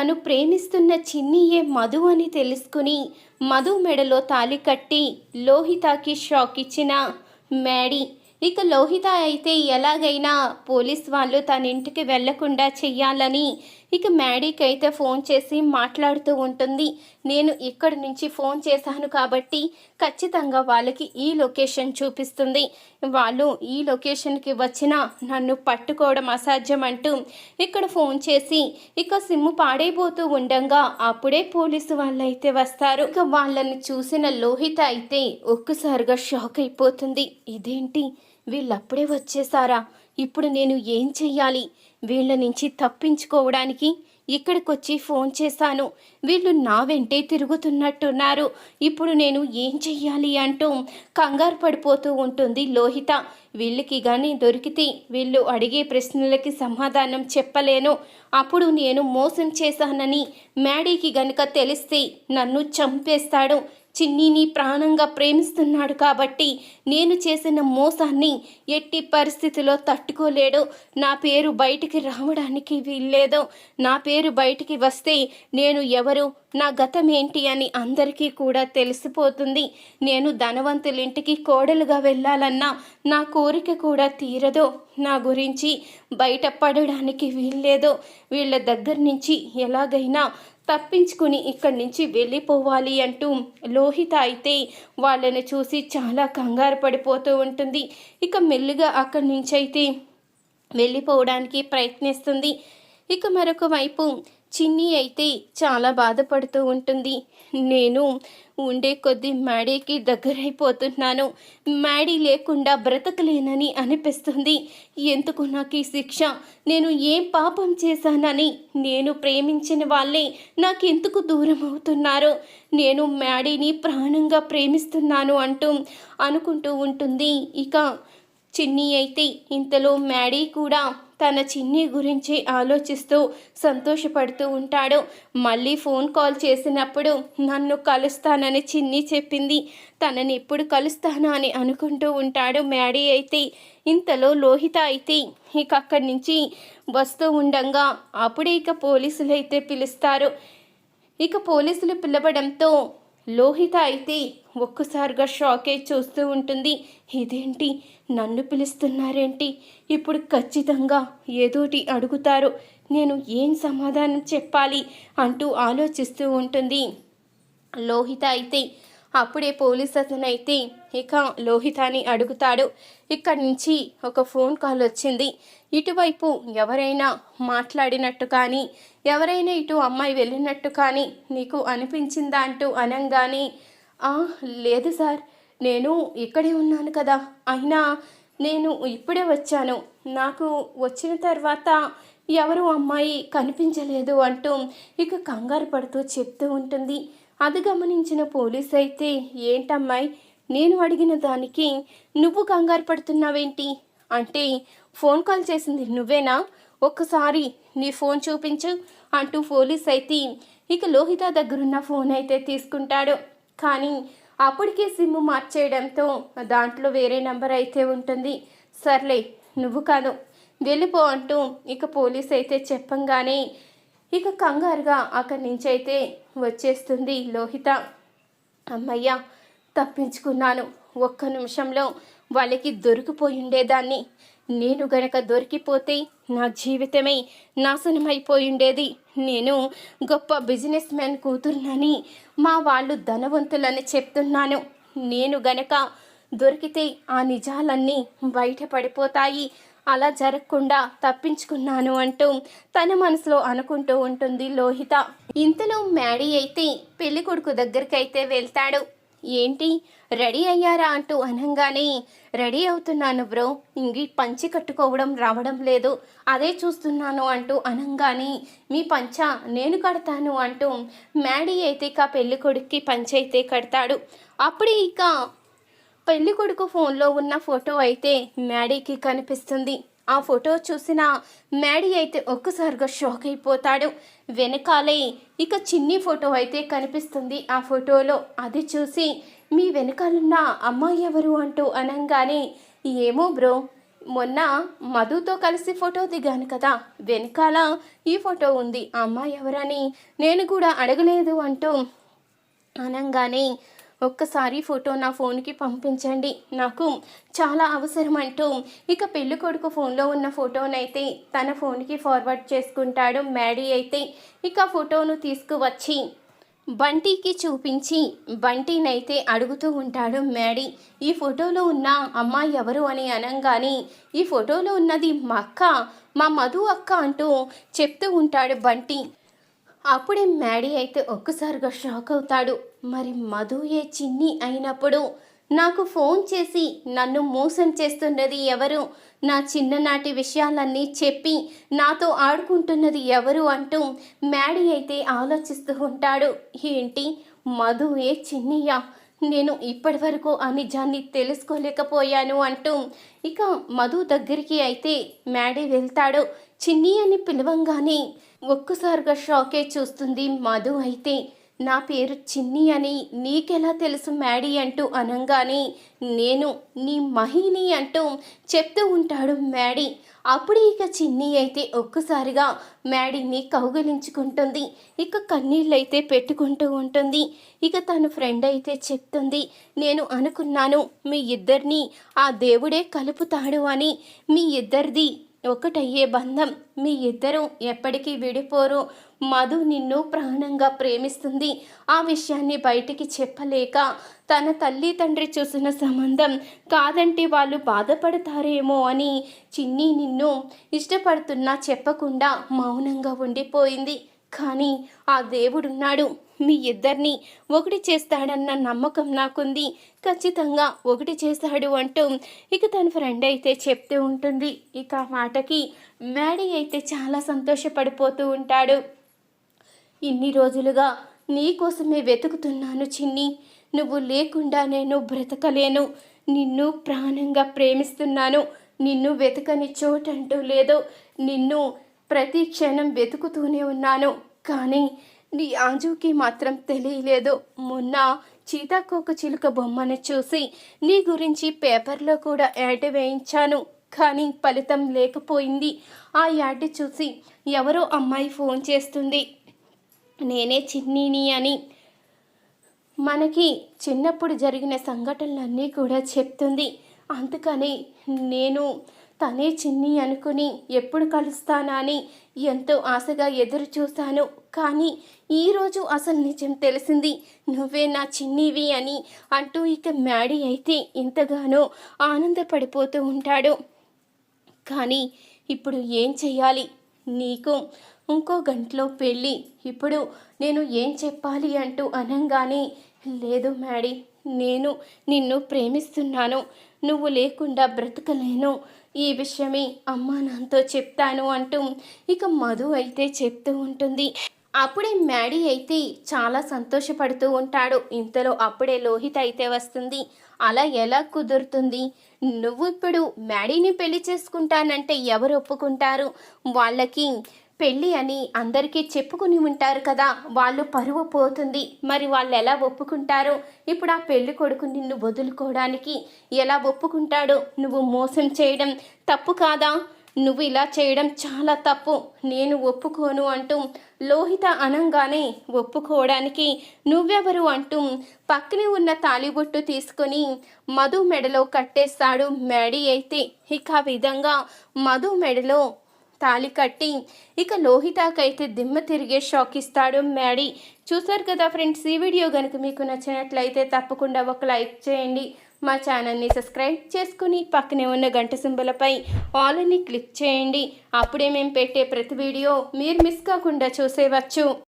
తను ప్రేమిస్తున్న చిన్నియే మధు అని తెలుసుకుని మధు మెడలో తాలి కట్టి లోహితాకి షాక్ ఇచ్చిన మ్యాడీ ఇక లోహిత అయితే ఎలాగైనా పోలీస్ వాళ్ళు తన ఇంటికి వెళ్ళకుండా చెయ్యాలని ఇక మ్యాడీకి అయితే ఫోన్ చేసి మాట్లాడుతూ ఉంటుంది. నేను ఇక్కడి నుంచి ఫోన్ చేశాను కాబట్టి ఖచ్చితంగా వాళ్ళకి ఈ లొకేషన్ చూపిస్తుంది. వాళ్ళు ఈ లొకేషన్కి వచ్చినా నన్ను పట్టుకోవడం అసాధ్యం అంటూ ఇక్కడ ఫోన్ చేసి ఇక సిమ్ము పాడైపోతూ ఉండంగా అప్పుడే పోలీసు వాళ్ళు అయితే వస్తారు. ఇక వాళ్ళని చూసిన లోహిత అయితే ఒక్కసారిగా షాక్ అయిపోతుంది. ఇదేంటి? వీళ్ళప్పుడే వచ్చేసారా? ఇప్పుడు నేను ఏం చెయ్యాలి? వీళ్ళ నుంచి తప్పించుకోవడానికి ఇక్కడికొచ్చి ఫోన్ చేశాను. వీళ్ళు నా వెంటే తిరుగుతున్నట్టున్నారు. ఇప్పుడు నేను ఏం చెయ్యాలి అంటూ కంగారు పడిపోతూ ఉంటుంది లోహిత. వీళ్ళకి కానీ దొరికితే వీళ్ళు అడిగే ప్రశ్నలకి సమాధానం చెప్పలేను. అప్పుడు నేను మోసం చేశానని మ్యాడీకి గనుక తెలిస్తే నన్ను చంపేస్తాడు. చిన్నీని ప్రాణంగా ప్రేమిస్తున్నాడు కాబట్టి నేను చేసిన మోసాన్ని ఎట్టి పరిస్థితిలో తట్టుకోలేడు. నా పేరు బయటికి రావడానికి వీల్లేదు. నా పేరు బయటికి వస్తే నేను ఎవరు? నా గతం ఏంటి అని అందరికీ కూడా తెలిసిపోతుంది. నేను ధనవంతులింటికి కోడలుగా వెళ్ళాలన్నా నా కోరిక కూడా తీరదు. నా గురించి బయటపడడానికి వీల్లేదు. వీళ్ళ దగ్గర నుంచి ఎలాగైనా తప్పించుకుని ఇక్కడి నుంచి వెళ్ళిపోవాలి అంటూ లోహిత అయితే వాళ్ళని చూసి చాలా కంగారు పడిపోతూ ఉంటుంది. ఇక మెల్లిగా అక్కడి నుంచి అయితే వెళ్ళిపోవడానికి ప్రయత్నిస్తుంది. ఇక మరొక వైపు చిన్ని అయితే చాలా బాధపడుతూ ఉంటుంది. నేను ఉండే కొద్దీ మ్యాడీకి దగ్గరైపోతున్నాను. మ్యాడీ లేకుండా బ్రతకలేనని అనిపిస్తుంది. ఎందుకు నాకు ఈ శిక్ష? నేను ఏం పాపం చేశానని నేను ప్రేమించిన వాళ్ళే నాకెందుకు దూరం అవుతున్నారు? నేను మ్యాడీని ప్రాణంగా ప్రేమిస్తున్నాను అంటూ అనుకుంటూ ఉంటుంది. ఇక చిన్ని అయితే ఇంతలో మ్యాడీ కూడా తన చిన్ని గురించి ఆలోచిస్తూ సంతోషపడుతూ ఉంటాడు. మళ్ళీ ఫోన్ కాల్ చేసినప్పుడు నన్ను కలుస్తానని చిన్ని చెప్పింది. తనని ఎప్పుడు కలుస్తానా అని అనుకుంటూ ఉంటాడు మ్యాడీ అయితే. ఇంతలో లోహిత అయితే ఇక అక్కడి నుంచి వస్తూ ఉండంగా అప్పుడే ఇక పోలీసులు అయితే పిలుస్తారు ఇక పోలీసులు పిలవడంతో లోహిత అయితే ఒక్కసారిగా షాక్ అయి చూస్తూ ఉంటుంది. ఇదేంటి? నన్ను పిలుస్తున్నారేంటి? ఇప్పుడు ఖచ్చితంగా ఏదోటి అడుగుతారు. నేను ఏం సమాధానం చెప్పాలి? అంటూ ఆలోచిస్తూ ఉంటుంది. లోహిత అయితే అప్పుడే పోలీస్ అతను అయితే ఇక లోహితాని అడుగుతాడు. ఇక్కడి నుంచి ఒక ఫోన్ కాల్ వచ్చింది. ఇటువైపు ఎవరైనా మాట్లాడినట్టు కానీ ఎవరైనా ఇటు అమ్మాయి వెళ్ళినట్టు కానీ నీకు అనిపించిందా అంటూ అనంగానే లేదు సార్ నేను ఇక్కడే ఉన్నాను కదా. అయినా నేను ఇప్పుడే వచ్చాను. నాకు వచ్చిన తర్వాత ఎవరు అమ్మాయి కనిపించలేదు అంటూ ఇక కంగారు పడుతూ చెప్తూ ఉంటుంది. అది గమనించిన పోలీస్ అయితే ఏంటమ్మాయి నేను అడిగిన దానికి నువ్వు కంగారు పడుతున్నావేంటి? అంటే ఫోన్ కాల్ చేసింది నువ్వేనా? ఒక్కసారి నీ ఫోన్ చూపించు అంటూ పోలీస్ అయితే ఇక లోహిత దగ్గరున్న ఫోన్ అయితే తీసుకుంటాడు. కానీ అప్పటికే సిమ్ మార్చేయడంతో దాంట్లో వేరే నంబర్ అయితే ఉంటుంది. సర్లే నువ్వు కాదు వెళ్ళిపో అంటూ ఇక పోలీస్ అయితే చెప్పంగానే ఇక కంగారుగా అక్కడి నుంచి అయితే వచ్చేస్తుంది లోహిత. అమ్మయ్య తప్పించుకున్నాను. ఒక్క నిమిషంలో వాళ్ళకి దొరికిపోయి ఉండేదాన్ని. నేను గనక దొరికిపోతే నా జీవితమే నాశనమైపోయి ఉండేది. నేను గొప్ప బిజినెస్ మ్యాన్ కూతురునని మా వాళ్ళు ధనవంతులని చెప్తున్నాను. నేను గనక దొరికితే ఆ నిజాలన్నీ బయటపడిపోతాయి అలా జరగకుండా తప్పించుకున్నాను అంటూ తన మనసులో అనుకుంటూ ఉంటుంది లోహిత. ఇంతలో మ్యాడీ అయితే పెళ్ళి కొడుకు దగ్గరికైతే వెళ్తాడు. ఏంటి? రెడీ అయ్యారా అంటూ అనంగానే రెడీ అవుతున్నాను బ్రో. ఇంగి పంచి కట్టుకోవడం రావడం లేదు. అదే చూస్తున్నాను అంటూ అనంగానే మీ పంచ? నేను కడతాను అంటూ మ్యాడీ అయితే ఇక పెళ్ళికొడుక్కి పంచ అయితే కడతాడు. అప్పుడే ఇక పెళ్ళి కొడుకు ఫోన్లో ఉన్న ఫోటో అయితే మ్యాడీకి కనిపిస్తుంది. ఆ ఫోటో చూసిన మ్యాడీ అయితే ఒక్కసారిగా షాక్ అయిపోతాడు. వెనకాలే ఇక చిన్ని ఫోటో అయితే కనిపిస్తుంది. ఆ ఫోటోలో అది చూసి మీ వెనకాలన్న అమ్మాయి ఎవరు? అంటూ అనంగానే ఏమో బ్రో మొన్న మధుతో కలిసి ఫోటో దిగాను కదా వెనకాల ఈ ఫోటో ఉంది. ఆ అమ్మాయి ఎవరని నేను కూడా అడగలేదు అంటూ అనగానే ఒక్కసారి ఫోటో నా ఫోన్కి పంపించండి. నాకు చాలా అవసరం అంటూ ఇక పెళ్ళి కొడుకు ఫోన్లో ఉన్న ఫోటోనైతే తన ఫోన్కి ఫార్వర్డ్ చేసుకుంటాడు మ్యాడీ అయితే. ఇక ఫోటోను తీసుకువచ్చి బంటికి చూపించి బంటినైతే అడుగుతూ ఉంటాడు మ్యాడీ ఈ ఫోటోలో ఉన్న అమ్మాయి ఎవరు? అని అనగానే ఈ ఫోటోలో ఉన్నది మా అక్క మా మధు అక్క అంటూ చెప్తూ ఉంటాడు బంటి. అప్పుడే మ్యాడీ అయితే ఒక్కసారిగా షాక్ అవుతాడు. మరి మధు ఏ చిన్ని అయినప్పుడు నాకు ఫోన్ చేసి నన్ను మోసం చేస్తున్నది ఎవరు? నా చిన్ననాటి విషయాలన్నీ చెప్పి నాతో ఆడుకుంటున్నది ఎవరు అంటూ మ్యాడీ అయితే ఆలోచిస్తూ ఉంటాడు. ఏంటి? మధు ఏ చిన్నియా? నేను ఇప్పటివరకు ఆ నిజాన్ని తెలుసుకోలేకపోయాను అంటూ ఇక మధు దగ్గరికి అయితే మ్యాడీ వెళ్తాడు. చిన్ని అని పిలవంగానే ఒక్కసారిగా షాకే చూస్తుంది మధు అయితే. నా పేరు చిన్ని అని నీకెలా తెలుసు మ్యాడీ అంటూ అనంగానే నేను నీ మహిని అంటూ చెప్తూ ఉంటాడు మ్యాడీ. అప్పుడు ఇక చిన్ని అయితే ఒక్కసారిగా మ్యాడీని కౌగలించుకుంటుంది. ఇక కన్నీళ్ళైతే పెట్టుకుంటూ ఉంటుంది. ఇక తన ఫ్రెండ్ అయితే చెప్తుంది నేను అనుకున్నాను మీ ఇద్దరిని ఆ దేవుడే కలుపుతాడు అని. మీ ఇద్దరిది ఒకటయ్యే బంధం మీ ఇద్దరూ ఎప్పటికీ విడిపోరు. మధు నిన్ను ప్రాణంగా ప్రేమిస్తుంది. ఆ విషయాన్ని బయటికి చెప్పలేక తన తల్లి తండ్రి చూసిన సంబంధం కాదంటే వాళ్ళు బాధపడతారేమో అని చిన్ని నిన్ను ఇష్టపడుతున్నా చెప్పకుండా మౌనంగా ఉండిపోయింది. కానీ ఆ దేవుడున్నాడు. మీ ఇద్దరిని ఒకటి చేస్తాడన్న నమ్మకం నాకుంది. ఖచ్చితంగా ఒకటి చేస్తాడు అంటూ ఇక తన ఫ్రెండ్ అయితే చెప్తూ ఉంటుంది. ఇక ఆ మాటకి మ్యాడీ అయితే చాలా సంతోషపడిపోతూ ఉంటాడు. ఇన్ని రోజులుగా నీకోసమే వెతుకుతున్నాను చిన్ని. నువ్వు లేకుండా నేను బ్రతకలేను. నిన్ను ప్రాణంగా ప్రేమిస్తున్నాను. నిన్ను వెతకని చోటంటూ లేదు. నిన్ను ప్రతి క్షణం వెతుకుతూనే ఉన్నాను కానీ నీ ఆంజుకి మాత్రం తెలియలేదు. మొన్న చీతాకోక చిలుక బొమ్మను చూసి నీ గురించి పేపర్లో కూడా యాడ్ వేయించాను కానీ ఫలితం లేకపోయింది. ఆ యాడ్ చూసి ఎవరో అమ్మాయి ఫోన్ చేస్తుంది. నేనే చిన్నీని అని. మనకి చిన్నప్పుడు జరిగిన సంఘటనలన్నీ కూడా చెప్తుంది. అందుకని నేను తనే చిన్ని అనుకుని ఎప్పుడు కలుస్తానా అని ఎంతో ఆశగా ఎదురు చూశాను. కానీ ఈరోజు అసలు నిజం తెలిసింది నువ్వే నా చిన్నివి అని అంటూ ఇక మ్యాడీ అయితే ఎంతగానో ఆనందపడిపోతూ ఉంటాడు. కానీ ఇప్పుడు ఏం చెయ్యాలి? నీకు ఇంకో గంటలో పెళ్ళి. ఇప్పుడు నేను ఏం చెప్పాలి అంటూ అనంగానే లేదు మ్యాడీ నేను నిన్ను ప్రేమిస్తున్నాను. నువ్వు లేకుండా బ్రతకలేను. ఈ విషయమే అమ్మా నాన్నతో చెప్తాను అంటూ ఇక మధు అయితే చెప్తూ ఉంటుంది. అప్పుడే మ్యాడీ అయితే చాలా సంతోషపడుతూ ఉంటాడు. ఇంతలో అప్పుడే లోహిత అయితే వస్తుంది. అలా ఎలా కుదురుతుంది? నువ్వు ఇప్పుడు మ్యాడీని పెళ్ళి చేసుకుంటానంటే ఎవరు ఒప్పుకుంటారు? వాళ్ళకి పెళ్ళి అని అందరికీ చెప్పుకుని ఉంటారు కదా వాళ్ళు పరువు పోతుంది. మరి వాళ్ళు ఎలా ఒప్పుకుంటారు? ఇప్పుడు ఆ పెళ్ళి కొడుకు నిన్ను వదులుకోవడానికి ఎలా ఒప్పుకుంటాడు? నువ్వు మోసం చేయడం తప్పు కాదా? నువ్వు ఇలా చేయడం చాలా తప్పు. నేను ఒప్పుకోను అంటూ లోహిత అనంగానే ఒప్పుకోవడానికి నువ్వెవరు అంటూ పక్కనే ఉన్న తాలిబొట్టు తీసుకొని మధు మెడలో కట్టేస్తాడు మ్యాడీ అయితే. ఇక ఆ విధంగా మధు మెడలో తాలి కట్టి ఇక లోహితాకైతే దిమ్మ తిరిగే షాక్ ఇస్తాడు మ్యాడీ. చూసారు కదా ఫ్రెండ్స్ ఈ వీడియో కనుక మీకు నచ్చినట్లయితే తప్పకుండా ఒక లైక్ చేయండి. మా ఛానల్ని సబ్స్క్రైబ్ చేసుకుని పక్కనే ఉన్న గంట సింబలపై ఆల్ అని క్లిక్ చేయండి. అప్పుడే మేము పెట్టే ప్రతి వీడియో మీరు మిస్ కాకుండా చూసేవచ్చు.